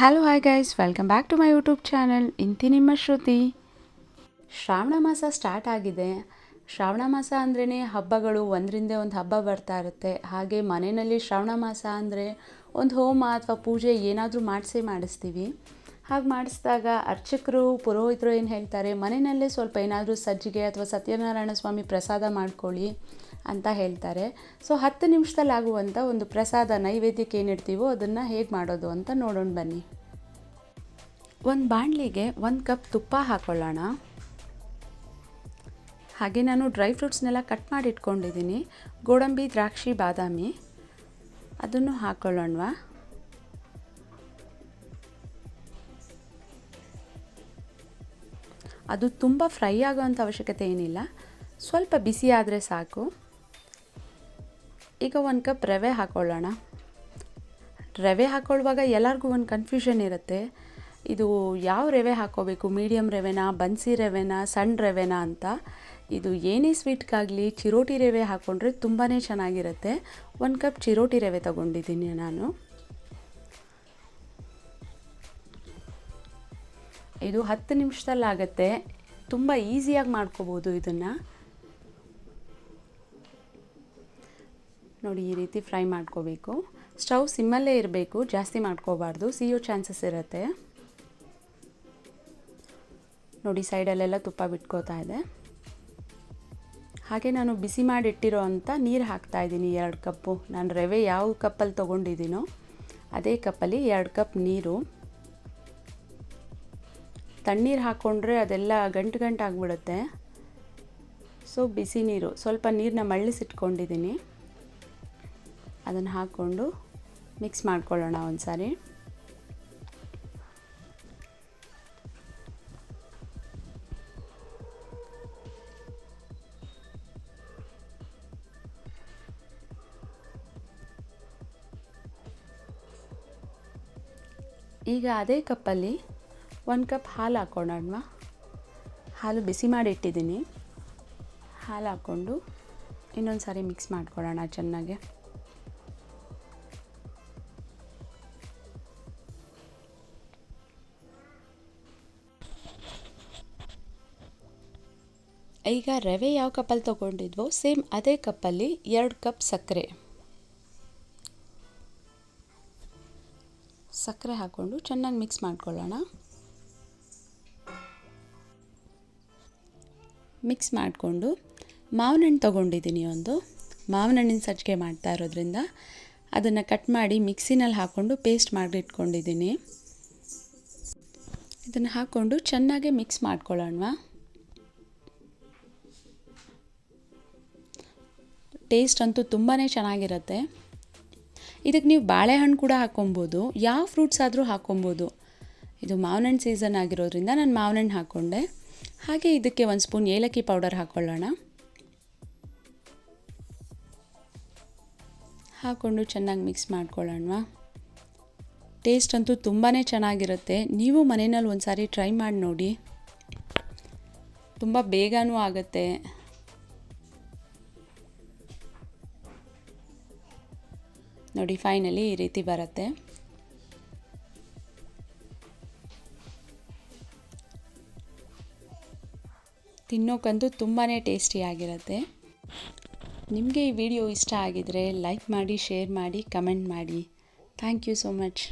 Hello hi guys welcome back to my YouTube channel ಇಂತಿ ನಿಮ್ಮ ಶ್ರುತಿ ಶ್ರಾವಣ ಮಾಸ ಸ್ಟಾರ್ಟ್ ಆಗಿದೆ. ಶ್ರಾವಣ ಮಾಸ ಅಂದ್ರೇ ಹಬ್ಬಗಳು ಒಂದರಿಂದ ಒಂದು ಹಬ್ಬ ಬರ್ತಾ ಇರುತ್ತೆ. ಹಾಗೆ ಮನೆಯಲ್ಲಿ ಶ್ರಾವಣ ಮಾಸ ಅಂದರೆ ಒಂದು ಹೋಮ ಅಥವಾ ಪೂಜೆ ಏನಾದರೂ ಮಾಡಿಸಿ ಮಾಡಿಸ್ತೀವಿ. ಹಾಗೆ ಮಾಡಿಸಿದಾಗ ಅರ್ಚಕರು, ಪುರೋಹಿತರು ಏನು ಹೇಳ್ತಾರೆ, ಮನೆಯಲ್ಲೇ ಸ್ವಲ್ಪ ಏನಾದರೂ ಸಜ್ಜಿಗೆ ಅಥವಾ ಸತ್ಯನಾರಾಯಣ ಸ್ವಾಮಿ ಪ್ರಸಾದ ಮಾಡ್ಕೊಳ್ಳಿ. ಅಂತ ಹೇಳ್ತಾರೆ. ಸೊ ಹತ್ತು ನಿಮಿಷದಲ್ಲಿ ಆಗುವಂಥ ಒಂದು ಪ್ರಸಾದ, ನೈವೇದ್ಯಕ್ಕೆ ಏನಿಡ್ತೀವೋ ಅದನ್ನು ಹೇಗೆ ಮಾಡೋದು ಅಂತ ನೋಡೋಣ ಬನ್ನಿ. ಒಂದು ಬಾಣಲಿಗೆ ಒಂದು ಕಪ್ ತುಪ್ಪ ಹಾಕ್ಕೊಳ್ಳೋಣ ಹಾಗೆ ನಾನು ಡ್ರೈ ಫ್ರೂಟ್ಸ್ನೆಲ್ಲ ಕಟ್ ಮಾಡಿ ಇಟ್ಕೊಂಡಿದ್ದೀನಿ. ಗೋಡಂಬಿ, ದ್ರಾಕ್ಷಿ, ಬಾದಾಮಿ, ಅದನ್ನು ಹಾಕ್ಕೊಳ್ಳೋಣವಾ ಅದು ತುಂಬ ಫ್ರೈ ಆಗೋವಂಥ ಅವಶ್ಯಕತೆ ಏನಿಲ್ಲ. ಸ್ವಲ್ಪ ಬಿಸಿ ಆದರೆ ಸಾಕು. ಈಗ ಒಂದು ಕಪ್ ರವೆ ಹಾಕ್ಕೊಳ್ಳೋಣ ರವೆ ಹಾಕ್ಕೊಳ್ಳುವಾಗ ಎಲ್ಲರಿಗೂ ಒಂದು ಕನ್ಫ್ಯೂಷನ್ ಇರುತ್ತೆ. ಇದು ಯಾವ ರವೆ ಹಾಕ್ಕೋಬೇಕು? ಮೀಡಿಯಮ್ ರವೆನಾ, ಬನ್ಸಿ ರವೆನಾ, ಸಣ್ಣ ರವೆನಾ ಅಂತ. ಇದು ಏನೇ ಸ್ವೀಟ್ಗಾಗಲಿ ಚಿರೋಟಿ ರವೆ ಹಾಕ್ಕೊಂಡ್ರೆ ತುಂಬಾ ಚೆನ್ನಾಗಿರುತ್ತೆ. ಒಂದು ಕಪ್ ಚಿರೋಟಿ ರವೆ ತಗೊಂಡಿದ್ದೀನಿ ನಾನು. ಇದು ಹತ್ತು ನಿಮಿಷದಲ್ಲಾಗತ್ತೆ. ತುಂಬ ಈಸಿಯಾಗಿ ಮಾಡ್ಕೋಬೋದು ಇದನ್ನು. ನೋಡಿ ಈ ರೀತಿ ಫ್ರೈ ಮಾಡ್ಕೋಬೇಕು. ಸ್ಟವ್ ಸಿಮ್ಮಲ್ಲೇ ಇರಬೇಕು, ಜಾಸ್ತಿ ಮಾಡ್ಕೋಬಾರ್ದು, ಸಿಯೋ ಚಾನ್ಸಸ್ ಇರುತ್ತೆ. ನೋಡಿ ಸೈಡಲ್ಲೆಲ್ಲ ತುಪ್ಪ ಬಿಟ್ಕೋತಾ ಇದೆ. ಹಾಗೆ ನಾನು ಬಿಸಿ ಮಾಡಿಟ್ಟಿರೋ ಅಂಥ ನೀರು ಹಾಕ್ತಾ ಇದ್ದೀನಿ ಎರಡು ಕಪ್ಪು. ನಾನು ರವೆ ಯಾವ ಕಪ್ಪಲ್ಲಿ ತೊಗೊಂಡಿದ್ದೀನೋ ಅದೇ ಕಪ್ಪಲ್ಲಿ ಎರಡು ಕಪ್ ನೀರು. ತಣ್ಣೀರು ಹಾಕ್ಕೊಂಡ್ರೆ ಅದೆಲ್ಲ ಗಂಟು ಗಂಟು ಆಗಿಬಿಡುತ್ತೆ. ಸೊ ಬಿಸಿ ನೀರು. ಸ್ವಲ್ಪ ನೀರನ್ನ ಮಳ್ಳಿಸಿಟ್ಕೊಂಡಿದ್ದೀನಿ. ಅದನ್ನು ಹಾಕ್ಕೊಂಡು ಮಿಕ್ಸ್ ಮಾಡ್ಕೊಳ್ಳೋಣ ಒಂದು ಸಾರಿ ಈಗ ಅದೇ ಕಪ್ಪಲ್ಲಿ ಒಂದು ಕಪ್ ಹಾಲು ಹಾಕ್ಕೊಳ್ಳೋಣ ಹಾಲು ಬಿಸಿ ಮಾಡಿ ಇಟ್ಟಿದ್ದೀನಿ. ಹಾಲು ಹಾಕ್ಕೊಂಡು ಇನ್ನೊಂದು ಸಾರಿ ಮಿಕ್ಸ್ ಮಾಡ್ಕೊಳ್ಳೋಣ ಚೆನ್ನಾಗೆ. ಈಗ ರವೆ ಯಾವ ಕಪ್ಪಲ್ಲಿ ತೊಗೊಂಡಿದ್ವೋ ಸೇಮ್ ಅದೇ ಕಪ್ಪಲ್ಲಿ ಎರಡು ಕಪ್ ಸಕ್ಕರೆ. ಸಕ್ಕರೆ ಹಾಕ್ಕೊಂಡು ಚೆನ್ನಾಗಿ ಮಿಕ್ಸ್ ಮಾಡ್ಕೊಳ್ಳೋಣ. ಮಿಕ್ಸ್ ಮಾಡಿಕೊಂಡು ಮಾವಿನ ಹಣ್ಣು ತೊಗೊಂಡಿದ್ದೀನಿ ಒಂದು. ಮಾವಿನ ಹಣ್ಣಿನ ಸಜ್ಜಿಗೆ ಮಾಡ್ತಾ ಇರೋದ್ರಿಂದ ಅದನ್ನು ಕಟ್ ಮಾಡಿ ಮಿಕ್ಸಿನಲ್ಲಿ ಹಾಕ್ಕೊಂಡು ಪೇಸ್ಟ್ ಮಾಡಿಟ್ಕೊಂಡಿದ್ದೀನಿ ಇದನ್ನು ಹಾಕ್ಕೊಂಡು ಚೆನ್ನಾಗೆ ಮಿಕ್ಸ್ ಮಾಡ್ಕೊಳ್ಳೋಣ ಟೇಸ್ಟ್ ಅಂತೂ ತುಂಬಾ ಚೆನ್ನಾಗಿರುತ್ತೆ. ಇದಕ್ಕೆ ನೀವು ಬಾಳೆಹಣ್ಣು ಕೂಡ ಹಾಕ್ಕೊಬೋದು ಯಾವ ಫ್ರೂಟ್ಸ್ ಆದರೂ ಹಾಕ್ಕೊಬೋದು ಇದು ಮಾವಿನ ಹಣ್ಣು ಸೀಸನ್ ಆಗಿರೋದ್ರಿಂದ ನಾನು ಮಾವಿನ ಹಣ್ಣು ಹಾಕ್ಕೊಂಡೆ ಹಾಗೆ ಇದಕ್ಕೆ ಒಂದು ಸ್ಪೂನ್ ಏಲಕ್ಕಿ ಪೌಡರ್ ಹಾಕ್ಕೊಳ್ಳೋಣ ಹಾಕ್ಕೊಂಡು ಚೆನ್ನಾಗಿ ಮಿಕ್ಸ್ ಮಾಡ್ಕೊಳ್ಳೋಣ ಟೇಸ್ಟ್ ಅಂತೂ ತುಂಬಾ ಚೆನ್ನಾಗಿರುತ್ತೆ. ನೀವು ಮನೆಯಲ್ಲಿ ಒಂದು ಸಾರಿ ಟ್ರೈ ಮಾಡಿ ನೋಡಿ. ತುಂಬ ಬೇಗನೂ ಆಗುತ್ತೆ. ನೋಡಿ ಫೈನಲಿ ಈ ರೀತಿ ಬರುತ್ತೆ. ತಿನ್ನೋಕ್ಕಂತೂ ತುಂಬಾ ಟೇಸ್ಟಿಯಾಗಿರುತ್ತೆ ನಿಮಗೆ ಈ ವಿಡಿಯೋ ಇಷ್ಟ ಆಗಿದರೆ ಲೈಕ್ ಮಾಡಿ ಶೇರ್ ಮಾಡಿ ಕಮೆಂಟ್ ಮಾಡಿ. Thank you so much